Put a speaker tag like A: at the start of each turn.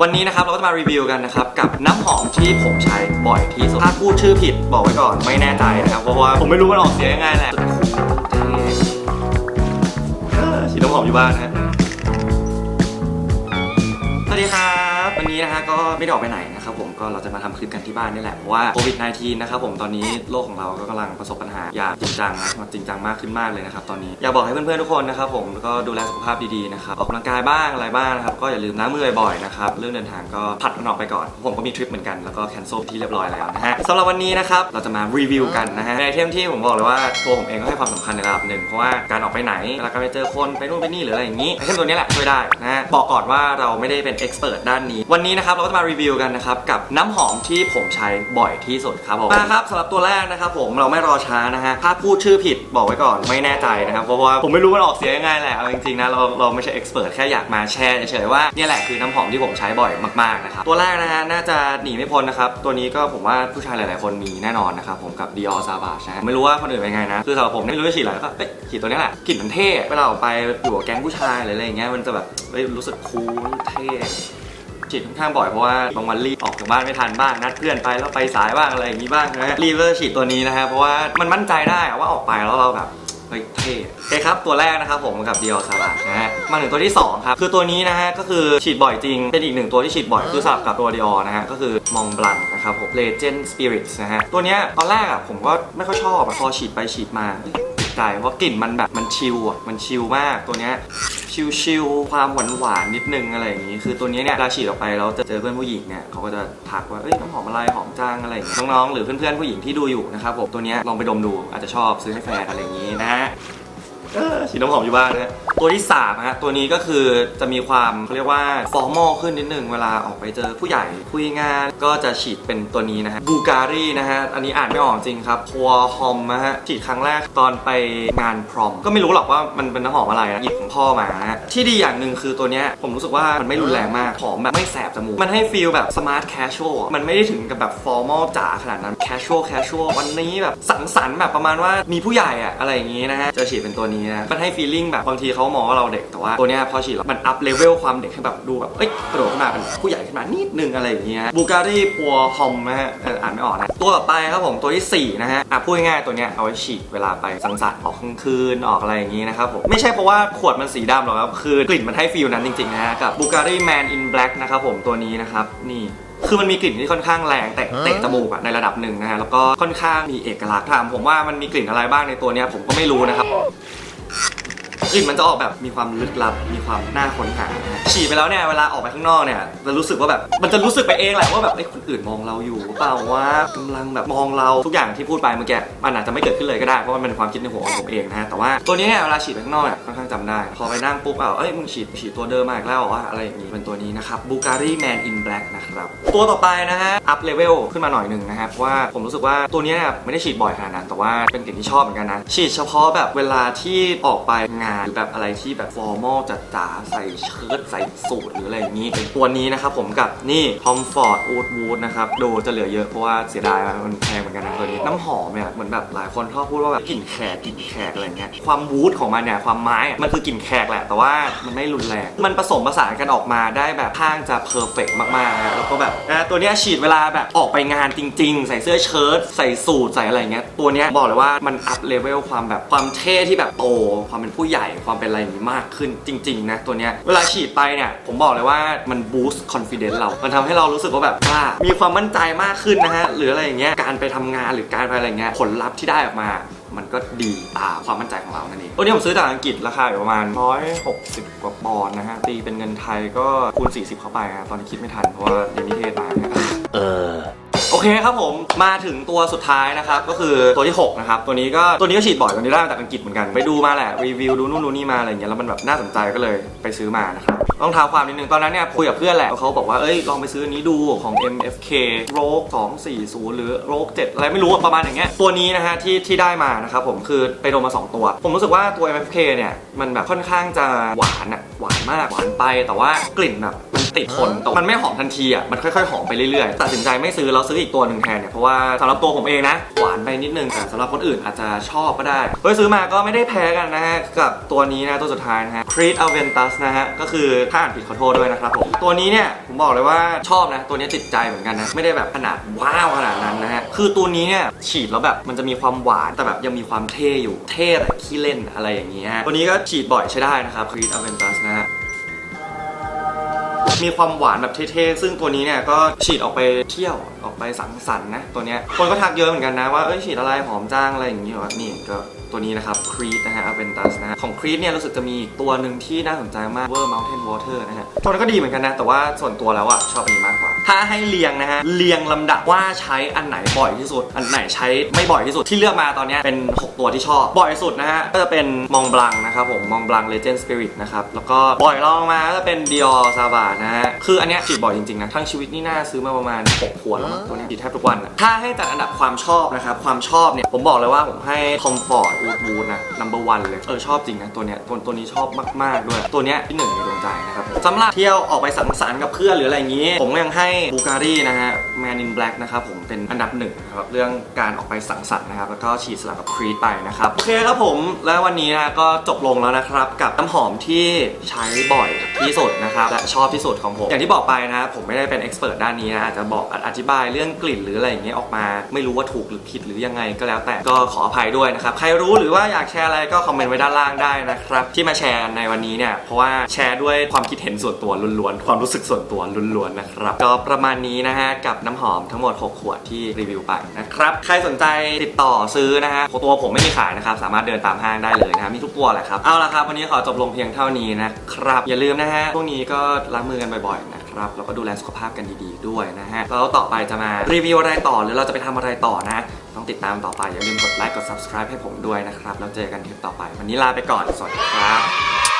A: วันนี้นะครับเราก็จะมารีวิวกันนะครับกับน้ำหอมที่ผมใช้บ่อยที่สุดถ้าพูดชื่อผิดบอกไว้ก่อนไม่แน่ใจนะครับเพราะว่าผมไม่รู้มันออกเสียงยังไงแหละเออฉีดน้ำหอมอยู่บ้านนะฮะสวัสดีครับ นี้นะฮะก็ไม่ได้ออกไปไหนนะครับผมก็เราจะมาทำคลิปกันที่บ้านนี่แหละเพราะว่าโควิด -19 นะครับผมตอนนี้โลกของเราก็กำลังประสบปัญหาอย่างจริงจังนะจริงจังมากขึ้นมากเลยนะครับตอนนี้อยากบอกให้เพื่อนๆทุกคนนะครับผมก็ดูแลสุขภาพดีๆนะครับออกกำลังกายบ้างอะไรบ้างนะครับก็อย่าลืมล้างมือบ่อยๆนะครับเรื่องเดินทางก็ผัดมันออกไปก่อน ผมก็มีทริปเหมือนกันแล้วก็แคนเซิลที่เรียบร้อยแล้วนะฮะสำหรับวันนี้นะครับเราจะมารีวิวกันนะฮะในไอเทมที่ผมบอกเลยว่าตัวผมเองก็ให้ความสำคัญในระดับหนึ่งเพราะว่าการออกไปไหนเวลาการไปเจอคนไปนู่นไปนี่หรืออะไรอย่างนี้ไอเทมตัวนี้แหละช่วยได้นะฮะบอกก่อนว่าเราไม่ได้เป็นเอ็กซ์เพรสด้านนี้วันนี้นะครับเราก็จะมารีวิวกันนะครับกับน้ำหอมที่ผมใช้บ่อยที่สุดครับผมมาครับสำหรับตัวแรกนะครับผมเราไม่รอช้านะฮะถ้าพูดชื่อผิดบอกไว้ก่อนไม่แน่ใจนะครับเพราะว่าผมไม่รู้มันออกเสียงยังไงแหละเอาจริงๆนะเราเราไม่ใช่เอ็กซ์เพรสแค่อยากมาแชร์เฉยๆว่าเนี่ยแหละคือน้ำหอมที่ผมใช้บ่อยมากๆนะครับตัวแรกนะฮะน่าจะหนีไม่พ้นนะครับตัวนี้ก็ผมว่าผู้ชายหลาย ๆ คนมีแน่นอนนะครับผมกับ Dior Savage นะฮะไม่รู้ว่าคนอื่นเป็นไงนะคือสำหรับผมไม่รู้จะฉีดอะไรก็เอ้ยฉีดตัวนี้แหละกลิ่นมันเท่เวลาออกไปอยู่กับแก๊งผู้ชายหรืออะไรอย่างเงี้ยมันจะแบบเฮ้ยรู้สึกคูลเท่ ฉีดค่อนข้างบ่อยเพราะว่าบางวันรีบออกจากบ้านไม่ทันบ้างนัดเพื่อนไปแล้วไปสายบ้างอะไรอย่างนี้บ้างนะฮะรีบก็ฉีดตัวนี้นะฮะเพราะว่ามันมั่นใจได้ว่าออกไปแล้วเราแบบเฮ้ยเท่โอเคครับ ตัวแรกนะครับผมกับ Dior Savage นะฮะ มาถึงตัวที่สองครับ คือตัวนี้นะฮะ ก็คือฉีดบ่อยจริง เป็นอีกหนึ่งตัวที่ฉีดบ่อย คือสลับกับตัว Dior นะฮะ ก็คือ Mont Blanc นะครับผม Legend Spirits นะฮะ ตัวเนี้ยตอนแรกอะผมก็ไม่ค่อยชอบพอฉีดไปฉีดมา ใจ เพราะกลิ่นมันแบบมันชิลอะมันชิลมากตัวเนี้ยชิลๆความหวานหวานนิดนึงอะไรอย่างนี้ คือตัวนี้เนี่ยเราฉีดออกไปแล้วจะเจอเพื่อนผู้หญิงเนี่ยเขาก็จะทักว่าเอ้ยน้ำหอมอะไรหอมจังอะไรอย่างเงี้ยน้องๆหรือเพื่อนๆผู้หญิงที่ดูอยู่นะครับผมตัวเนี้ยลองไปดมดูอาจจะชอบซื้อให้แฟนอะไรอย่างนี้นะฮะ เออฉีดน้ำหอมอยู่บ้านนะฮะตัวที่3ฮะตัวนี้ก็คือจะมีความเขาเรียกว่าฟอร์มอลขึ้นนิดนึงเวลาออกไปเจอผู้ใหญ่คุยงานก็จะฉีดเป็นตัวนี้นะฮะบูการีนะฮะอันนี้อ่านไม่ออกจริงครับพัวฮอมนะฮะฉีดครั้งแรกตอนไปงานพรอม ก็ไม่รู้หรอกว่ามันเป็นน้ำหอมอะไรนะหยิบของพ่อมาฮะที่ดีอย่างหนึ่งคือตัวเนี้ยผมรู้สึกว่ามันไม่รุนแรงมากหอมแบบไม่แสบจมูกมันให้ฟีลแบบสมาร์ทแคชชวลมันไม่ได้ถึงกับแบบฟอร์มอลจ๋าขนาดนั้นแคชชวลแคชชวลวันนี้แบบสังสรรค์แบบประมาณว่ามีผู้ใหญ่อะอะไรอย่างงี้นะฮะจะฉีดเป็นตัวนี้นะมันให้ฟีลลิ่งแบบบางทีเขามองว่าเราเด็กแต่ว่าตัวเนี้ยพอฉีดแล้วมันอัพเลเวลความเด็กให้แบบดูแบบเอ้ยกระโดดขึ้นมาเป็นผู้ใหญ่ขึ้นมานิดนึงอะไรอย่างเงี้ยบูการีพัวฮอมนะฮะเอ่ออ่านไม่ออกนะตัวต่อไปครับผมตัวที่สี่นะฮะอะพูดง่ายๆตัวเนี้ยเอาไว้ฉีดเวลาไปสังสรรค์ออกกลางคืนออกอะไรอย่างงี้นะครับผมไม่ใช่เพราะว่าขวดมันสีดำหรอกครับคือกลิ่นมันให้ฟีลนั้นจริงๆนะฮะกับบูการีแมนอินแบล็กนะครับผมตัวนี้นะครับนี่คือมันมีกลิ่นที่ค่อนข้างแรงแต่เตะจมูกอะในระดับหนึ่งนะฮะแล้วก็ค่อนข้างมีเอกลักษณ์ถามผมว่ามันมีกลิ่นอะไรบ้างในตัวเนี้ยผมก็ไม่รู้นะครับ กลิ่นมันจะออกแบบมีความลึกลับ มีความน่าค้นหานะฮะฉีดไปแล้วเนี่ยเวลาออกไปข้างนอกเนี่ยจะรู้สึกว่าแบบมันจะรู้สึกไปเองแหละว่าแบบไอ้ยคนอื่นมองเราอยู่หรือเปล่าว่ากำลังแบบมองเราทุกอย่างที่พูดไปเมื่อกี้มันอาจจะไม่เกิดขึ้นเลยก็ได้เพราะว่ามันเป็นความคิดในหัวของผมเองนะฮะแต่ว่าตัวนี้เนี่ยเวลาฉีดไปข้างนอกเนี่ยค่อนข้างจำได้ พอไปนั่งปุ๊บเอาเอ้ยมึงฉีดฉีดตัวเดิมมาอีกแล้วเหรอว่าอะไรอย่างนี้เป็นตัวนี้นะครับบูการีแมนอินแบล็กนะครับตัวต่อไปนะฮะอัพเลเวลขึ้นมาหน่อยหนึ่งนะครับเพราะว่าผมรู้สึกว่าตัวเนี้ยไม่ได้ฉีดบ่อยขนาดนั้นแต่ว่าเป็นกลิ่นที่ชอบเหมือนกันนะฉีดเฉพาะแบบเวลาที่ออกไปงานหรือแบบอะไรที่แบบฟอร์มอลจัดจ๋าใส่เชิ้ตใส่สูทหรืออะไรอย่างนี้ตัวนี้นะครับผมกับนี่ Tom Ford Woodwood นะครับดูจะเหลือเยอะเพราะว่าเสียดายมันแพงเหมือนกันนะตัวนี้น้ำหอมเนี่ยเหมือนแบบหลายคนชอบพูดว่าแบบกลิ่นแขกกลิ่นแขกอะไรเงี้ยความวูดของมันเนี่ยความไม้มันคือกลิ่นแขกแหละ แต่ว่ามันไม่รุนแรงมันผสมผสานกันออกมาได้แบบข้างจะเพอร์เฟกมากๆนะแล้วก็แบบตัวนี้ฉีดเวลาแบบออกไปงานจริง ๆ ใส่เสื้อเชิ้ตใส่สูทใส่อะไรเงี้ยตัวนี้บอกเลยว่ามันอัพเลเวลความแบบความเท่ที่แบบโตความเป็นผู้ใหญ่ความเป็นอะไรนี้มากขึ้นจริง ๆ นะตัวเนี้ยเวลาฉีดไปเนี่ยผมบอกเลยว่ามันบูสต์คอนฟ idence เรา มันทำให้เรารู้สึกว่าแบบกล้ามีความมั่นใจมากขึ้นนะฮะหรืออะไรอย่างเงี้ยการไปทำงานหรือการไปอะไรเงี้ยผลลัพธ์ที่ได้ออกมามันก็ดีตามความมั่นใจของเรานั่นเองตัวนี้ผมซื้อจากอังกฤษราคาอยู่ประมาณ 160 กว่าปอนด์นะฮะ ตีเป็นเงินไทยก็คูณ 40 เข้าไปฮะตอนนี้คิดไม่ทันเพราะว่าเดนิเทศมานะเออ โอเคครับผมมาถึงตัวสุดท้ายนะครับก็คือตัวที่ 6 นะครับ ตัวนี้ก็ตัวนี้ก็ฉีดบ่อยตัวนี้ได้มาจากอังกฤษเหมือนกัน ไปดูมาแหละรีวิวดูนู่นดูนี่มาอะไรอย่างเงี้ยแล้วมันแบบน่าสนใจก็เลยไปซื้อมานะครับต้องท้าความนิดนึงตอนนั้นเนี่ยคุยกับเพื่อนแหละเขาบอกว่าเอ้ยลองไปซื้ออันนี้ดูของ MFK Rogue 240 หรือ Rogue 7อะไรไม่รู้ประมาณอย่างเงี้ยตัวนี้นะฮะที่ที่ได้มานะครับผมคือไปโดนมา 2 ตัว ผมรู้สึกว่าตัว MFK เนี่ยมันแบบค่อนข้างจะหวานอะหวานมากหวานไปแต่ว่ากลิ่นแบบ ติดทนแต่มันไม่หอมทันทีอะมันค่อยๆหอมไปเรื่อยๆตัดสินใจไม่ซื้อแล้วซื้ออีกตัวหนึ่งแทนเนี่ยเพราะว่าสำหรับตัวผมเองนะหวานไปนิดนึงแต่สำหรับคนอื่นอาจจะชอบก็ได้เฮ้ยซื้อมาก็ไม่ได้แพ้กันนะฮะกับตัวนี้นะตัวสุดท้ายนะฮะ Creed Aventus นะฮะก็คือถ้าอ่านผิดขอโทษด้วยนะครับผมตัวนี้เนี่ยผมบอกเลยว่าชอบนะตัวนี้ติดใจเหมือนกันนะไม่ได้แบบขนาดว้าวขนาดนั้นนะฮะคือตัวนี้เนี่ยฉีดแล้วแบบมันจะมีความหวานแต่แบบยังมีความเท่อยู่เท่แต่ขี้เล่นอะไรอย่างเงี้ยตัวนี้ก็ฉีดบ่อยใช้ได้นะครับ Creed Aventus นะฮะ มีความหวานแบบเท่ๆ ซึ่งตัวนี้เนี่ยก็ฉีดออกไปเที่ยวออกไปสังสรรค์นะ ตัวเนี้ยคนก็ทักเยอะเหมือนกันนะว่าเอ้ยฉีดอะไรหอมจ้างอะไรอย่างงี้วะนี่ก็ตัวนี้นะครับครีตนะฮะอเวนตัสนะฮะของครีตเนี่ยรู้สึกจะมีอีกตัวหนึ่งที่น่าสนใจมากเวอร์เมลเทนวอเตอร์นะฮะตัวนั้นก็ดีเหมือนกันนะ แต่ว่าส่วนตัวแล้วอะชอบอันนี้มากกว่า ถ้าให้เรียงนะฮะเรียงลำดับว่าใช้อันไหนบ่อยที่สุด อันไหนใช้ไม่บ่อยที่สุดที่เลือกมาตอนเนี้ยเป็น 6 ตัวที่ชอบ บ่อยสุดนะฮะก็จะเป็นมองบลังนะครับผมมองบลัง Legend Spirit นะครับแล้วก็บ่อยรองมาก็จะเป็น Dior s a v a นะฮะคืออันเนี้ยฉีดบ่อยจริงๆนะทั้งชีวิตนี่น่าซื้อมาประมาณ6ขวดแล้วมั้งตัวเนี้ยฉีดแทบทุกวันอะถ้าให้จัดอันดับความชอบนะครับความชอบเนี่ยผมบอกเลยว่าผมให้ Comfort Wood Wood นะ number one เลยเออชอบจริงนะตัวเนี้ยตัวตัวนี้ชอบมากๆด้วยตัวเนี้ยที่หนึ่งในดวงใจนะครับสำหรับเที่ยวออกไปสังสรรค์กับเพื่อนหรืออะไรอย่างงี้ ผมยังให้บูการีนะฮะ Man in Black นะครับผมเป็นอันดับหนึ่งนะครับเรื่องการออกไปสังสรรค์นะครับแล้วก็ฉีดสลับกับ Creed ไปนะครับโอเคครับผมแล้ววันนี้นะก็จบลงแล้วนะครับ กับน้ำหอมที่ใช้บ่อยที่สุดนะครับและชอบที่สุดของผม อย่างที่บอกไปนะผมไม่ได้เป็นเอ็กซ์เพรสด้านนี้นะอาจจะบอกอธิบายเรื่องกลิ่นหรืออะไรอย่างเงี้ยออกมา ไม่รู้ว่าถูกหรือผิดหรือยังไงก็แล้วแต่ก็ขออภัยด้วยนะครับใครรู้หรือว่าอยากแชร์อะไรก็คอมเมนต์ไว้ด้านล่างได้นะครับที่มาแชร์ในวันนี้เนี่ยเพราะว่าแชร์ด้วยความคิดเห็นส่วนตัวล้วนๆความรู้สึกส่วนตัวล้วนๆนะครับก็ประมาณนี้นะฮะกับน้ำหอมทั้งหมด 6 ขวดที่รีวิวไปนะครับ ใครสนใจติดต่อซื้อนะฮะตัวผมไม่มีขายนะครับ สามารถเดินตามห้างได้เลยนะฮะมีทุกตัวแหละครับ เอาละครับ วันนี้ขอจบลงเพียงเท่านี้นะครับ อย่าลืมนะฮะพวกนี้ก็ล้างมือกันบ่อยๆนะครับแล้วก็ดูแลสุขภาพกันดีๆด้วยนะฮะแล้วต่อไปจะมารีวิวอะไรต่อหรือเราจะไปทำอะไรต่อนะ ต้องติดตามต่อไป อย่าลืมกดไลค์กด subscribe ให้ผมด้วยนะครับแล้วเจอกันคลิปต่อไป วันนี้ลาไปก่อนสวัสดีครับ